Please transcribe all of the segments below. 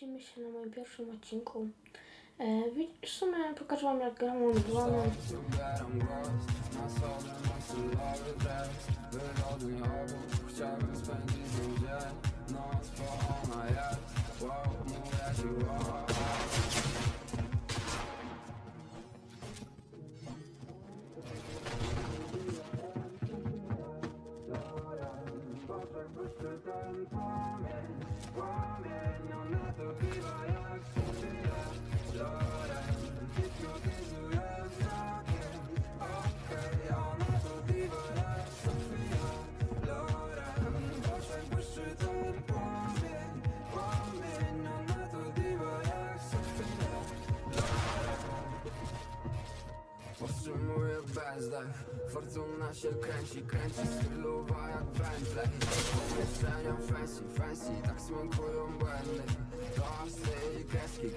widzimy się na moim pierwszym odcinku. E, w sumie pokażę wam jak gram Onlyone. Zbieram głos na sobie mam stylowy bezdech Fortuna się kręci, kręci stylowa jak Bentley. Pomieszczenia fancy, fancy Tak smakują błędy. Tosty i kreski,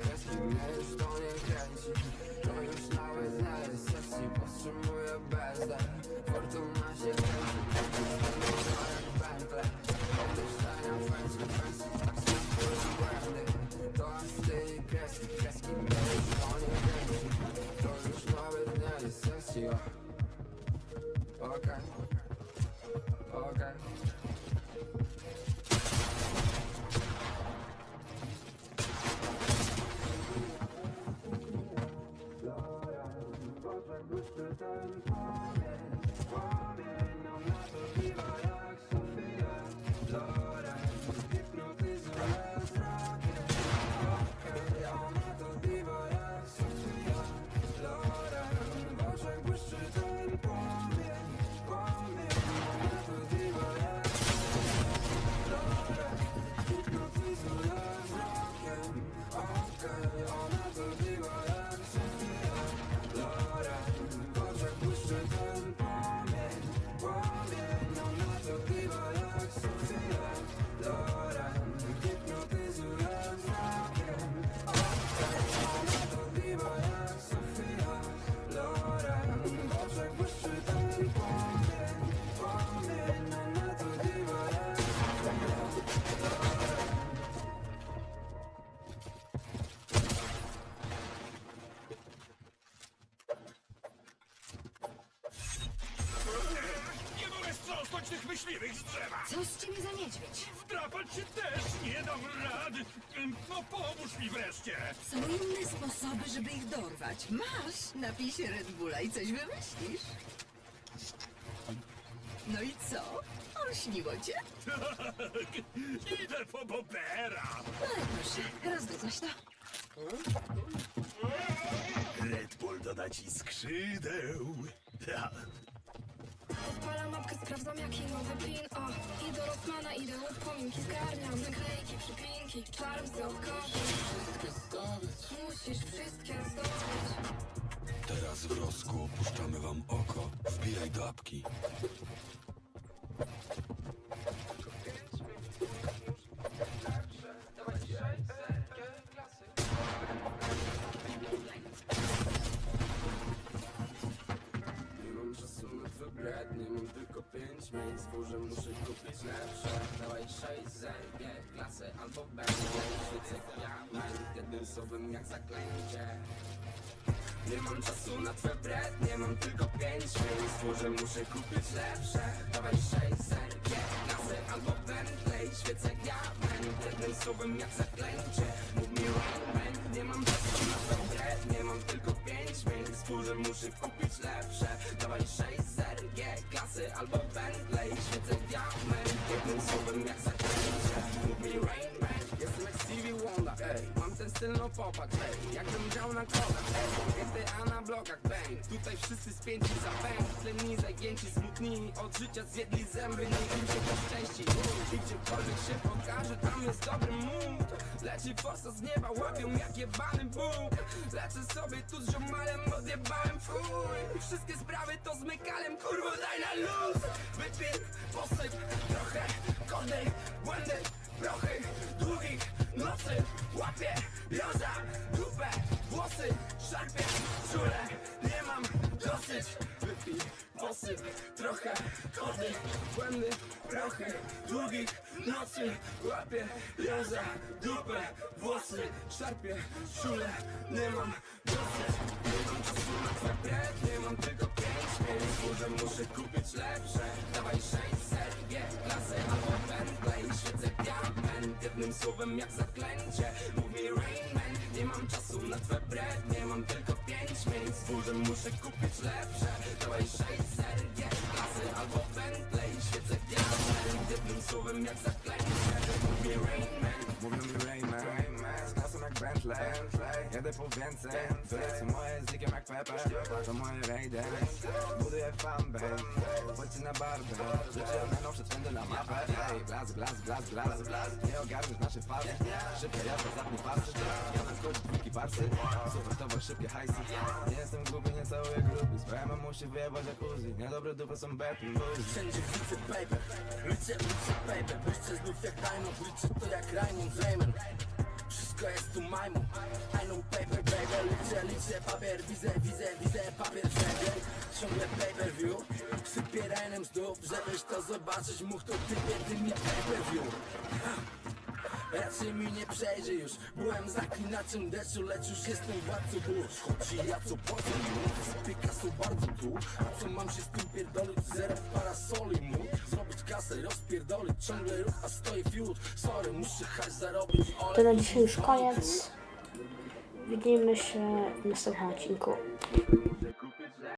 myśliwych z drzewa! Co z ciebie za niedźwiedź? Wdrapać się też nie dam rady! No pomóż mi wreszcie! Są inne sposoby, żeby ich dorwać. Masz, napij się Red Bulla i coś wymyślisz. No i co? Olśniło cię? Idę po Bobera! No i proszę, rozgozaś to. Red Bull doda ci skrzydeł! Odpalam mapkę, sprawdzam jaki nowy pin O, i do Rockmana idę upominki Zgarniam naklejki, przypinki Czarm z odkopi Musisz wszystkie zdobyć Teraz w rosku opuszczamy wam oko. Wbijaj do apki. Pięć miejsc Furze muszę kupić lepsze Dawaj sześć zer, nie klasy albo będzie. Świecę diament, jednym słowem jak zaklęcie. Nie mam czasu na twoje brat, nie mam tylko pięć miejsc Furze muszę kupić lepsze. Dawaj sześć zer, nie klasy albo Bentley Świecę diament, jednym słowem jak zaklęcie. Mów mi Rainman, nie mam czasu na twoje brat, nie mam tylko pięć miejsc Furze muszę kupić lepsze. Dawaj 6 popatrz, Jakbym grał na kodach, ej GTA na blokach, bang. Tutaj wszyscy spięci za bang Tleni, zagięci, smutni Od życia zjedli zęby, nie im się to szczęści I gdziekolwiek się pokaże, tam jest dobry mood. Leci forsa z nieba, łapią jak jebany Bóg. Lecę sobie tu z ziomalem, odjebałem w chuj. Wszystkie sprawy to z mekalem, kurwo daj na luz. Wypij, posyp, trochę kody, błędy, prochy Długich joza, dupę, włosy Szarpie, czule, nie mam dosyć Wypij, posyp, trochę kody, błędy, prochy. Długich nocy, łapie, joza, dupę, włosy Szarpie, szule, nie mam wiosy Nie mam czasu na bread Nie mam tylko pięć minut Może muszę kupić lepsze. Dawaj 600, G, klasy albo Bentley. Świecę diament Jednym słowem jak zaklęcie na twój bread Nie mam tylko pięć minut Może muszę kupić lepsze. Dawaj 600, G, klasy albo Bentley. Świecę diament Jednym słowem jak zaklęcie. Mów mi Rain Man Mówią mi Rayman, z klasą jak Bentley. Jedę po więcej, to lecą moje z jak Pepe. To moje rejdy, buduję fanbase. Chodźcie na barbę, rzuciłem najnowsze trendy na mapę. Ej, glas, glas, glas, glas Nie ogarniesz nasze fazy Szybka jazda, zapnij pasy. Ja na parsy Super towar, szybkie Nie jestem głupi, nie całuję grupy Sprawa musi wyjebać jacuzzi. Niedobre dupy są betty Wszędzie widzę paper, liczę, liczę paper Błyszczę znów jak diamond, liczę to jak Raymond Raymond. Wszystko jest tu majmu. I know paper baby, liczę, liczę papier. Widzę, widzę, widzę papier wszędzie Ciągle pay per view. Sypię rajnem znów, żebyś to zobaczyć. Mógł to ty per view Raczej mi nie przejdzie już Byłem zaklinaczem deszczu, lecz już jestem władcą burz Choć i ja co płacę Z Picasso bardzo tu A co mam się z tym pierdolić? Zero parasoli mógł Zrobić kasę, rozpierdolić Ciągle ruch, a stoję fiut Sorry, muszę hajs zarobić To na dzisiaj już koniec. Widzimy się w następnym odcinku.